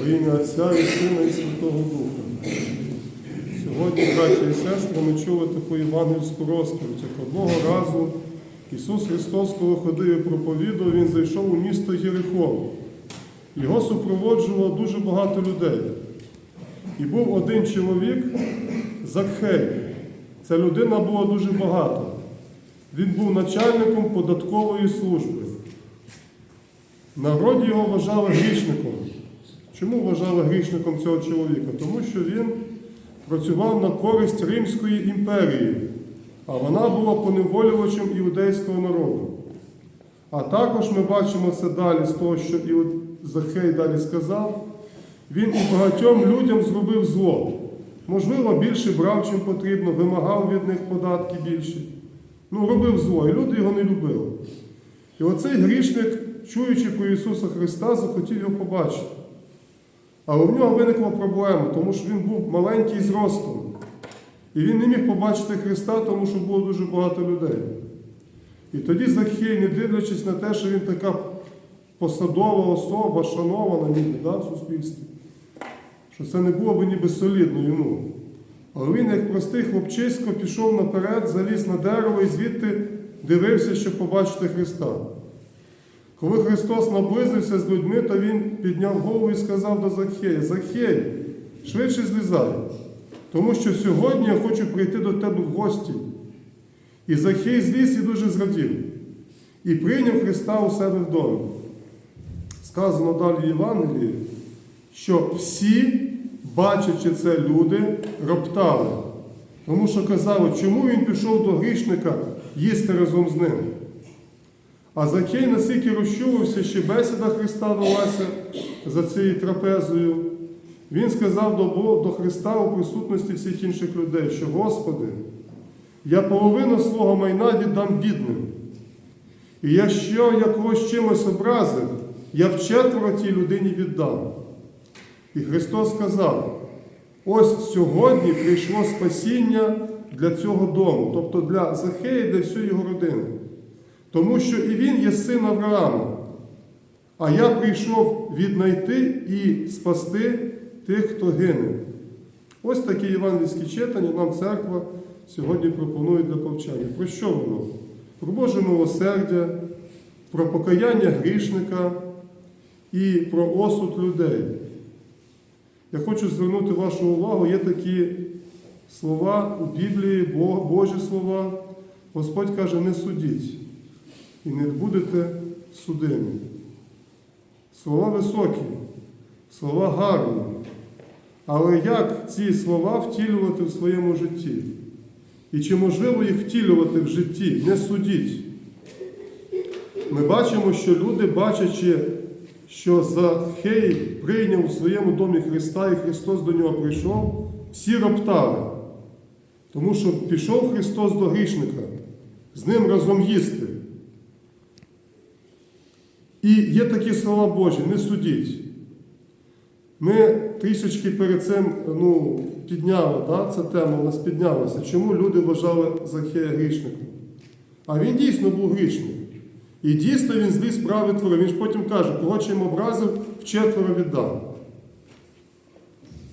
Во ім'я Отця і Сина і Святого Духа. Сьогодні, браті і сестри, ми чули таку євангельську розповідь, як одного разу Ісус Христос, коли ходив і проповідував, Він зайшов у місто Єрихон. Його супроводжувало дуже багато людей. І був один чоловік, Закхей. Ця людина була дуже багата. Він був начальником податкової служби. Народі його вважали грішником. Чому вважали грішником цього чоловіка? Тому що він працював на користь Римської імперії, а вона була поневолювачем іудейського народу. А також ми бачимо це далі з того, що Іуд... Захей далі сказав, він і багатьом людям зробив зло. Можливо, більше брав, чим потрібно, вимагав від них податки більші. Ну, робив зло, і люди його не любили. І оцей грішник, чуючи про Ісуса Христа, захотів його побачити. Але в нього виникла проблема, тому що він був маленький зростом. І він не міг побачити Христа, тому що було дуже багато людей. І тоді Захей, не дивлячись на те, що він така посадова особа, шанована ніби да, в суспільстві, що це не було б ніби солідно йому. Але він, як простий хлопчисько, пішов наперед, заліз на дерево і звідти дивився, щоб побачити Христа. Коли Христос наблизився з людьми, то Він підняв голову і сказав до Захея: Захей, швидше злізай, тому що сьогодні я хочу прийти до тебе в гості. І Захей зліз і дуже зрадів, і прийняв Христа у себе вдома. Сказано далі в Євангелії, що всі, бачачи це люди, роптали, тому що казали, чому він пішов до грішника їсти разом з ним. А Закей настільки розчулився, що бесіда Христа велася за цією трапезою. Він сказав до, до Христа у присутності всіх інших людей, що Господи, я половину свого майна віддам бідним. І якщо я когось чимось образив, я вчетверо тій людині віддам. І Христос сказав: ось сьогодні прийшло спасіння для цього дому, тобто для Захея, для всієї його родини. Тому що і він є син Авраама. А я прийшов віднайти і спасти тих, хто гине. Ось такі євангельські читання нам церква сьогодні пропонує для повчання. Про що воно? Про Боже милосердя, про покаяння грішника і про осуд людей. Я хочу звернути вашу увагу, є такі слова у Біблії, Божі слова. Господь каже, не судіть і не будете судимі. Слова високі, слова гарні. Але як ці слова втілювати в своєму житті? І чи можливо їх втілювати в житті? Не судіть. Ми бачимо, що люди, бачачи, що Захей прийняв у своєму домі Христа, і Христос до нього прийшов, всі роптали. Тому що пішов Христос до грішника, з ним разом їсти. І є такі слова Божі, не судіть. Ми трішечки перед цим ну, підняли, да, ця тема у нас піднялася. Чому люди вважали Захея грішником? А він дійсно був грішник. І дійсно він зліз справи творив. Він ж потім каже, кого чим образив, вчетверо віддав.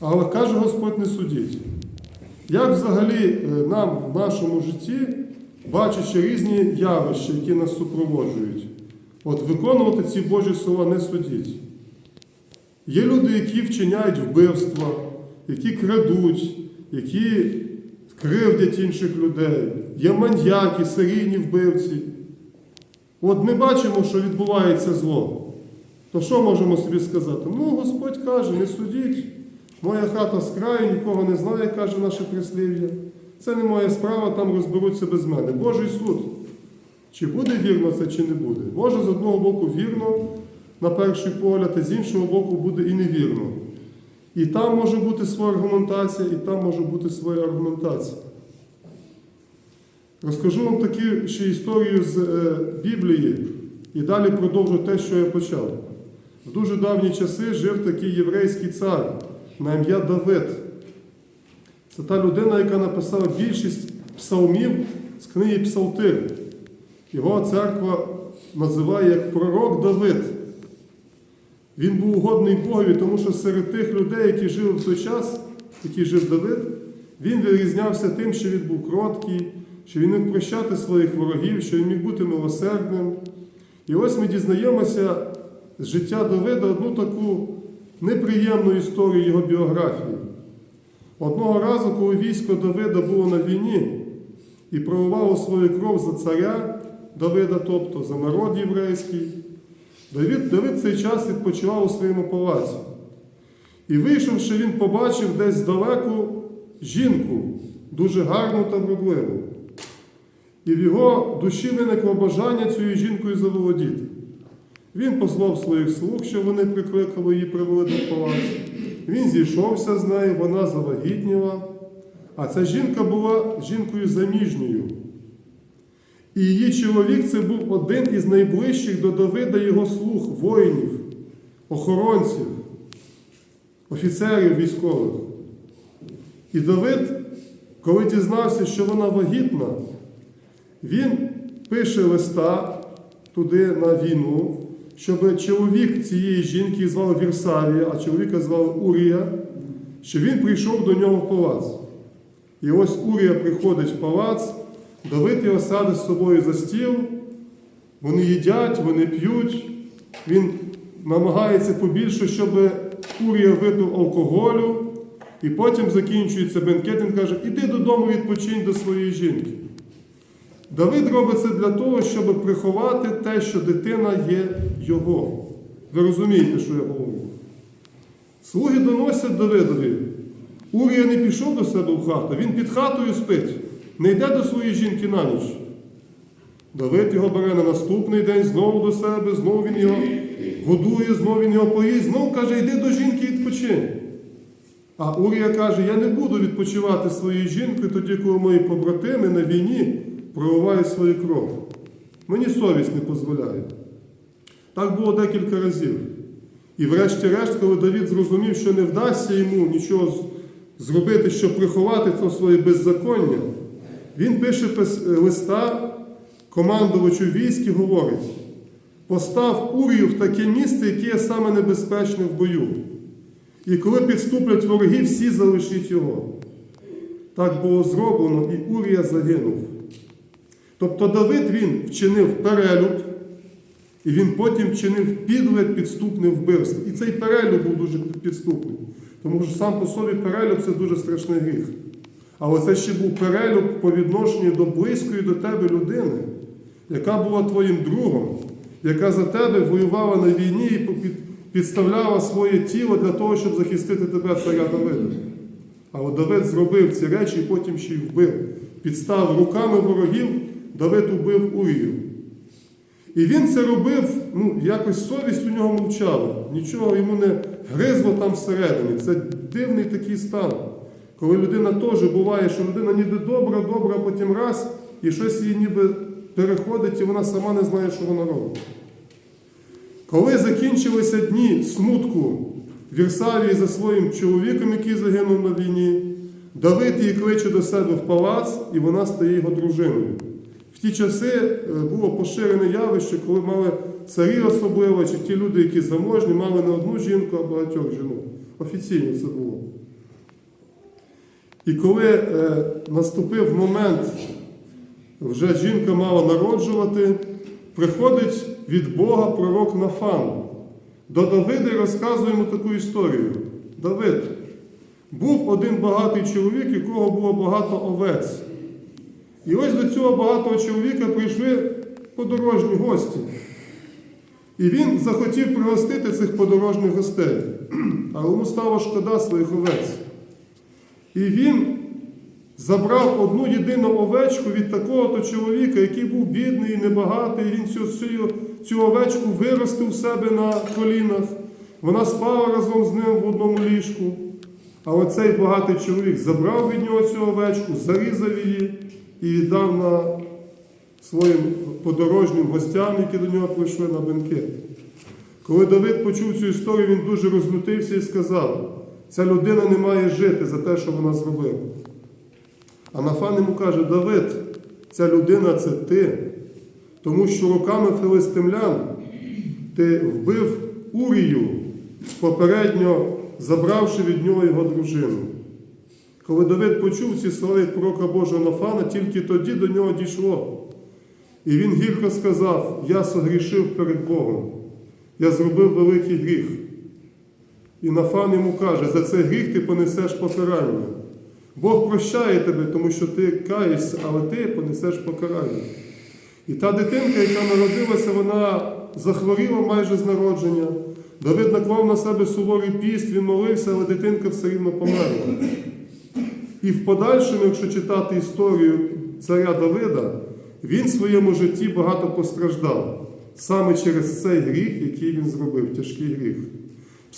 Але каже Господь, не судіть. Як взагалі е, нам в нашому житті, бачачи різні явища, які нас супроводжують, от виконувати ці Божі слова не судіть. Є люди, які вчиняють вбивства, які крадуть, які кривдять інших людей, є маньяки, серійні вбивці. От ми бачимо, що відбувається зло. То що можемо собі сказати? Ну, Господь каже, не судіть. Моя хата з краю, нікого не знає, каже наше прислів'я. Це не моя справа, там розберуться без мене. Божий суд. Чи буде вірно це, чи не буде? Може, з одного боку вірно на перший погляд, а з іншого боку буде і невірно. І там може бути своя аргументація, і там може бути своя аргументація. Розкажу вам таку ще історію з е, Біблії і далі продовжу те, що я почав. В дуже давні часи жив такий єврейський цар на ім'я Давид. Це та людина, яка написала більшість псалмів з книги Псалтир. Його церква називає як пророк Давид. Він був угодний Богові, тому що серед тих людей, які жили в той час, який жив Давид, він вирізнявся тим, що він був кроткий, що він міг прощати своїх ворогів, що він міг бути милосердним. І ось ми дізнаємося з життя Давида одну таку неприємну історію його біографії. Одного разу, коли військо Давида було на війні і проливало свою кров за царя Давида, тобто за народ єврейський, Давид, Давид цей час відпочивав у своєму палаці. І вийшовши, він побачив десь здалеку жінку, дуже гарну та вродливу. І в його душі виникло бажання цією жінкою заволодіти. Він послав своїх слуг, що вони прикликали її привели до палацу. Він зійшовся з нею, вона завагітніла. А ця жінка була жінкою заміжньою. І її чоловік це був один із найближчих до Давида його слуг, воїнів, охоронців, офіцерів військових. І Давид, коли дізнався, що вона вагітна, він пише листа туди на війну, щоб чоловік цієї жінки звали Вірсавія, а чоловіка звали Урія, що він прийшов до нього в палац. І ось Урія приходить в палац, Давид його садить з собою за стіл, вони їдять, вони п'ють. Він намагається побільше, щоб Урія випив алкоголю, і потім закінчується бенкет, він каже, іди додому, відпочинь до своєї жінки. Давид робить це для того, щоб приховати те, що дитина є його. Ви розумієте, що я говорю? Слуги доносять Давидові. Урія не пішов до себе в хату, він під хатою спить, не йде до своєї жінки на ніч. Давид його бере на наступний день знову до себе, знову він його годує, знову він його поїсть, знову каже, йди до жінки і відпочинь. А Урія каже, я не буду відпочивати з своєю жінкою тоді, коли мої побратими на війні проливають свою кров. Мені совість не дозволяє. Так було декілька разів. І врешті-решт, коли Давід зрозумів, що не вдасться йому нічого зробити, щоб приховати це своє беззаконня, він пише листа командувачу військ і говорить: постав Урію в таке місце, яке є саме небезпечне в бою. І коли підступлять вороги, всі залишіть його. Так було зроблено, і Урія загинув. Тобто Давид він вчинив перелюб, і він потім вчинив підле підступне вбивство. І цей перелюб був дуже підступний. Тому що сам по собі перелюб це дуже страшний гріх. Але це ще був перелюб по відношенню до близької до тебе людини, яка була твоїм другом, яка за тебе воювала на війні і підставляла своє тіло для того, щоб захистити тебе, царя Давида. Але Давид зробив ці речі і потім ще й вбив. Підстав руками ворогів, Давид убив Урію. І він це робив, ну, якось совість у нього мовчала. Нічого йому не гризло там всередині. Це дивний такий стан. Коли людина теж буває, що людина ніби добра, добра, а потім раз, і щось її ніби переходить, і вона сама не знає, що вона робить. Коли закінчилися дні смутку Вірсавії за своїм чоловіком, який загинув на війні, Давид її кличе до себе в палац, і вона стає його дружиною. В ті часи е, було поширене явище, коли мали царі особливо, чи ті люди, які заможні, мали не одну жінку, а багатьох жінок. Офіційно це було. І коли е, наступив момент, вже жінка мала народжувати, приходить від Бога пророк Нафан. До Давида і розказує йому таку історію. Давид, був один багатий чоловік, у якого було багато овець. І ось до цього багатого чоловіка прийшли подорожні гості. І він захотів пригостити цих подорожніх гостей, але йому стало шкода своїх овець. І він забрав одну єдину овечку від такого-то чоловіка, який був бідний і небагатий. І він цю, цю, цю овечку виростив у себе на колінах. Вона спала разом з ним в одному ліжку. А оцей багатий чоловік забрав від нього цю овечку, зарізав її і віддав на своїм подорожнім гостям, які до нього прийшли на бенкет. Коли Давид почув цю історію, він дуже розлютився і сказав: ця людина не має жити за те, що вона зробила. А Нафан йому каже: Давид, ця людина це ти, тому що руками филистимлян ти вбив Урію, попередньо забравши від нього його дружину. Коли Давид почув ці слова від пророка Божого Нафана, тільки тоді до нього дійшло. І він гірко сказав: Я согрішив перед Богом, я зробив великий гріх. І Нафан йому каже, за цей гріх ти понесеш покарання. Бог прощає тебе, тому що ти каєшся, але ти понесеш покарання. І та дитинка, яка народилася, вона захворіла майже з народження. Давид наклав на себе суворий піст, він молився, але дитинка все рівно померла. І в подальшому, якщо читати історію царя Давида, він в своєму житті багато постраждав саме через цей гріх, який він зробив, тяжкий гріх.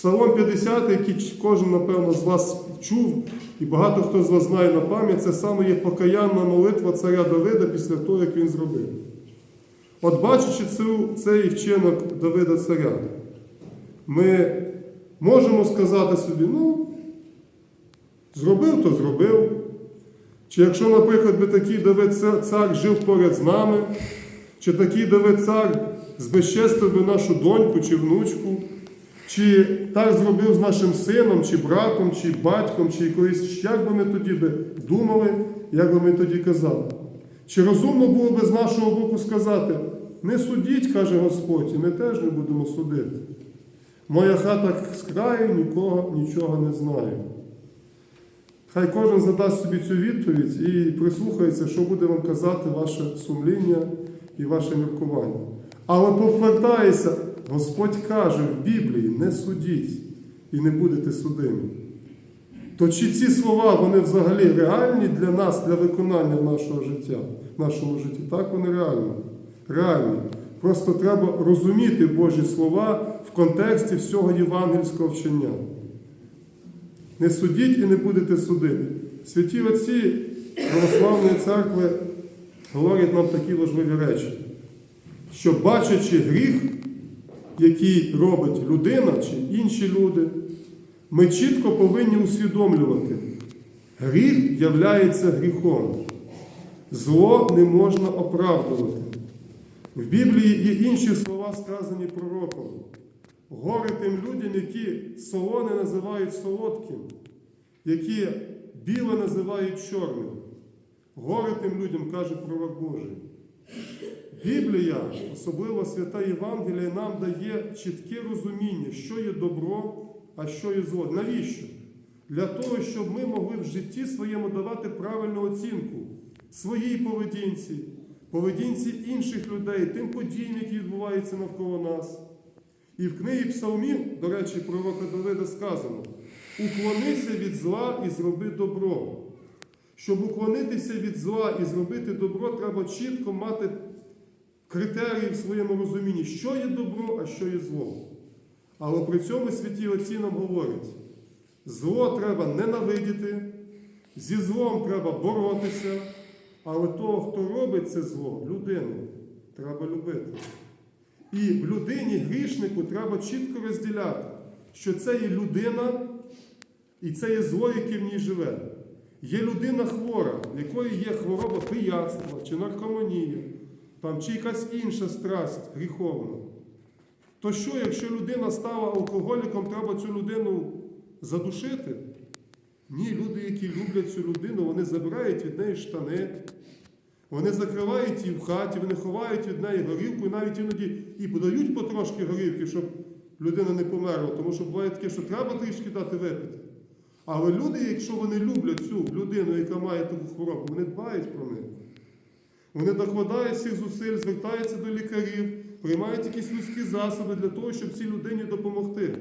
Псалом 50, який кожен, напевно, з вас чув, і багато хто з вас знає на пам'ять, це саме є покаянна молитва царя Давида після того, як він зробив. От бачачи цю, цей вчинок Давида царя, ми можемо сказати собі, ну, зробив, то зробив. Чи якщо, наприклад, би такий Давид цар жив поряд з нами, чи такий Давид цар збезчестив би нашу доньку чи внучку, чи так зробив з нашим сином, чи братом, чи батьком, чи якоюсь, як би ми тоді би думали, як би ми тоді казали. Чи розумно було би з нашого боку сказати, не судіть, каже Господь, і ми теж не будемо судити. Моя хата з краю нікого нічого не знає. Хай кожен задасть собі цю відповідь і прислухається, що буде вам казати ваше сумління і ваше міркування. Але повертається, Господь каже в Біблії: не судіть і не будете судимі. То чи ці слова вони взагалі реальні для нас, для виконання нашого життя, нашому житті? Так, вони реальні. Реальні. Просто треба розуміти Божі слова в контексті всього євангельського вчення. Не судіть і не будете судити. Святі отці Православної церкви говорять нам такі важливі речі, що бачачи гріх, який робить людина чи інші люди, ми чітко повинні усвідомлювати, гріх являється гріхом. Зло не можна оправдувати. В Біблії є інші слова, сказані пророком. Горе тим людям, які солоне називають солодким, які біле називають чорним. Горе тим людям, каже пророк Божий. Біблія, особливо свята Євангелія, нам дає чітке розуміння, що є добро, а що є зло. Навіщо? Для того, щоб ми могли в житті своєму давати правильну оцінку своїй поведінці, поведінці інших людей, тим подіям, які відбуваються навколо нас. І в книгі Псалмів, до речі, пророка Давида сказано: уклонися від зла і зроби добро. Щоб уклонитися від зла і зробити добро, треба чітко мати критерії в своєму розумінні, що є добро, а що є зло. Але при цьому святі отці нам говорять: зло треба ненавидіти, зі злом треба боротися, але того, хто робить це зло, людину, треба любити. І в людині грішнику треба чітко розділяти, що це є людина і це є зло, яке в ній живе. Є людина хвора, в якої є хвороба пияцтва чи наркоманія, там, чи якась інша страсть гріховна. То що, якщо людина стала алкоголіком, треба цю людину задушити? Ні, люди, які люблять цю людину, вони забирають від неї штани, вони закривають її в хаті, вони ховають від неї горілку, і навіть іноді і подають потрошки горілки, щоб людина не померла. Тому що буває таке, що треба трішки дати випити. Але люди, якщо вони люблять цю людину, яка має таку хворобу, вони дбають про неї. Вони докладають всіх зусиль, звертаються до лікарів, приймають якісь людські засоби для того, щоб цій людині допомогти.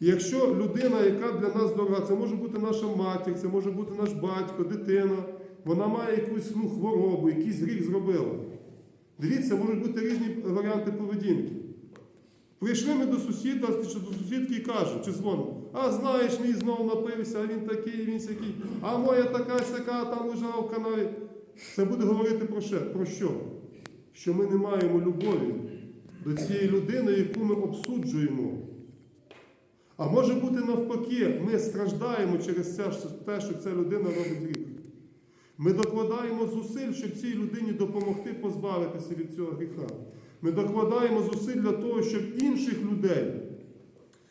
І якщо людина, яка для нас дорога, це може бути наша матір, це може бути наш батько, дитина, вона має якусь ну, хворобу, якийсь гріх зробила. Дивіться, можуть бути різні варіанти поведінки. Прийшли ми до сусіда чи до сусідки і кажуть, чи дзвонимо, а знаєш, мій знову напився, а він такий, він сякий, а моя така сяка там лежала в канаві. Це буде говорити про що? про що? Що ми не маємо любові до цієї людини, яку ми обсуджуємо. А може бути навпаки, ми страждаємо через те, що ця людина робить гріх. Ми докладаємо зусиль, щоб цій людині допомогти позбавитися від цього гріха. Ми докладаємо зусиль для того, щоб інших людей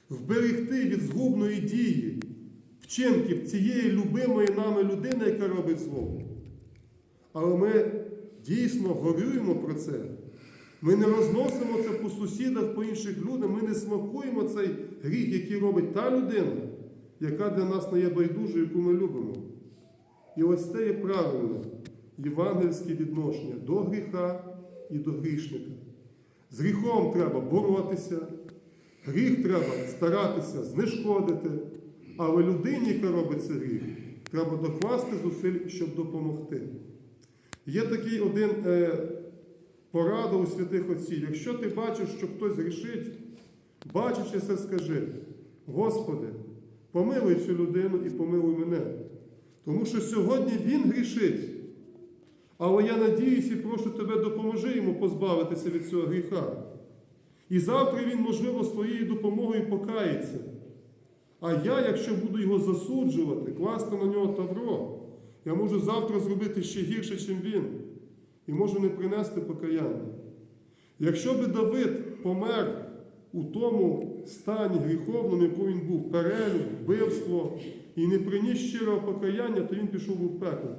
вберегти від згубної дії, вчинків цієї любимої нами людини, яка робить зло. Але ми дійсно горюємо про це. Ми не розносимо це по сусідах, по інших людях, ми не смакуємо цей гріх, який робить та людина, яка для нас не є байдужою, яку ми любимо. І ось це є правильне євангельське відношення до гріха і до грішника. З гріхом треба боротися, гріх треба старатися знешкодити, але людині, яка робить цей гріх, треба докласти зусиль, щоб допомогти. Є такий один е, порада у святих отців. Якщо ти бачиш, що хтось грішить, бачачи це, скажи: Господи, помилуй цю людину і помилуй мене. Тому що сьогодні він грішить. Але я надіюсь і прошу тебе, допоможи йому позбавитися від цього гріха. І завтра він, можливо, своєю допомогою покається. А я, якщо буду його засуджувати, класти на нього тавро, я можу завтра зробити ще гірше, ніж він, і можу не принести покаяння. Якщо би Давид помер у тому стані гріховному, якому він був, перелюб, вбивство, і не приніс щирого покаяння, то він пішов би в пекло.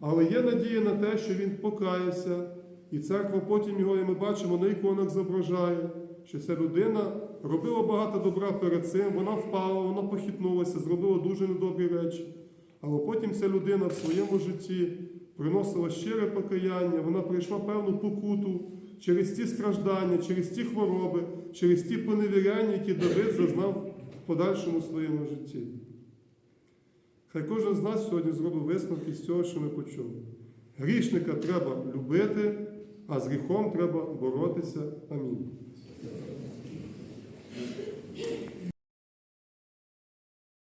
Але є надія на те, що він покаявся, і церква потім його, і ми бачимо, на іконах зображає, що ця людина робила багато добра перед цим, вона впала, вона похитнулася, зробила дуже недобрі речі. Але потім ця людина в своєму житті приносила щире покаяння, вона пройшла певну покуту через ті страждання, через ті хвороби, через ті поневіряння, які Давид зазнав в подальшому своєму житті. Хай кожен з нас сьогодні зробив висновки з цього, що ми почули. Грішника треба любити, а з гріхом треба боротися. Амінь.